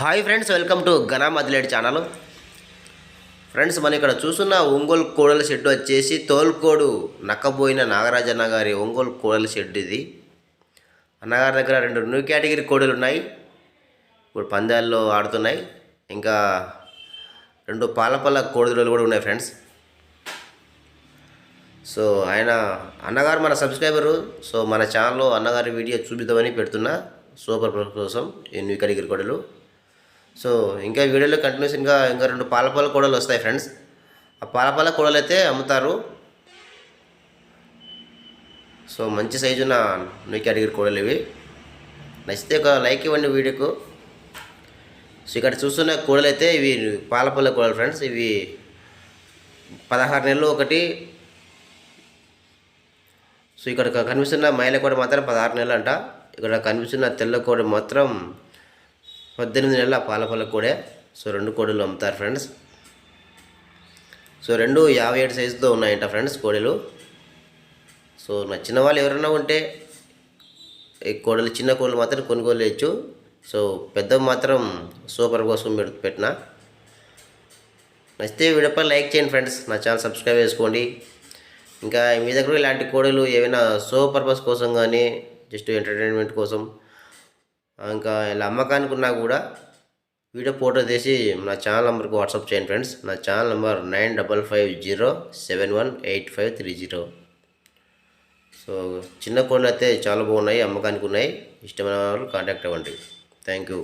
Hi friends welcome to ఘనా మదిలేడి channel. Friends మనం ఇక్కడ చూస్తున్న ఒంగోలు కోడల షెడ్ వచ్చేసి తోల్కోడు నక్కబోయిన నాగరాజన్న గారి ఒంగోలు కోడల షెడ్ ఇది. అన్నగారి దగ్గర రెండు న్యూ కేటగిరీ కోడలు ఉన్నాయి. ఇప్పుడు పందాల్లో ఆడుతున్నాయి. ఇంకా రెండు పాలపల్ల కోడిదలు కూడా ఉన్నాయి ఫ్రెండ్స్. సో ఆయన అన్నగారు మన సబ్స్క్రైబరు. సో మన ఛానల్లో అన్నగారి వీడియో చూపిద్దామని పెడుతున్నా. సూపర్ ప్రో కోసం ఈ న్యూ కేటగిరీ కోడలు. సో ఇంకా వీడియోలో కంటిన్యూషన్గా ఇంకా రెండు పాలపాల కూడలు వస్తాయి ఫ్రెండ్స్ ఆ పాలపాల కూడలు అయితే అమ్ముతారు. సో మంచి సైజు ఉన్న న్యూ కేటగిరీ కూడలు ఇవి. నచ్చితే ఒక లైక్ ఇవ్వండి వీడియోకు. సో ఇక్కడ చూస్తున్న కూడలు అయితే ఇవి పాలపల్ల కూడలు ఫ్రెండ్స్ ఇవి పదహారు నెలలు ఒకటి. సో ఇక్కడ కనిపిస్తున్న మైల కోడ మాత్రం పదహారు నెలలు అంట ఇక్కడ కనిపిస్తున్న తెల్ల కోడి మాత్రం పద్దెనిమిది నెలల పాలపల్ల కోడే. సో రెండు కోడలు అమ్ముతారు ఫ్రెండ్స్. సో రెండు యాభై ఏడు సైజుతో ఉన్నాయంట ఫ్రెండ్స్ కోడలు. సో నచ్చిన వాళ్ళు ఎవరైనా ఉంటే ఈ కోడలు చిన్న కోడలు మాత్రం కొనుగోలు చేయొచ్చు సో పెద్ద మాత్రం సూపర్ కోసం పెట్టిన. నచ్చితే వీడియోపై లైక్ చేయండి ఫ్రెండ్స్. నా ఛానల్ సబ్స్క్రైబ్ చేసుకోండి. ఇంకా మీ దగ్గర ఇలాంటి కోడలు ఏమైనా సో పర్పస్ కోసం కానీ జస్ట్ ఎంటర్టైన్మెంట్ కోసం ఇంకా ఇలా అమ్మకానికి ఉన్నా కూడా వీడియో ఫోటో తీసి నా ఛానల్ నెంబర్కి వాట్సాప్ చేయండి ఫ్రెండ్స్. నా channel number nine double five zero seven one eight five three zero. So చిన్న కోళ్ళు అయితే చాలా బాగున్నాయి అమ్మకానికి ఉన్నాయి. ఇష్టమైన వాళ్ళు కాంటాక్ట్ అవ్వండి. Thank you.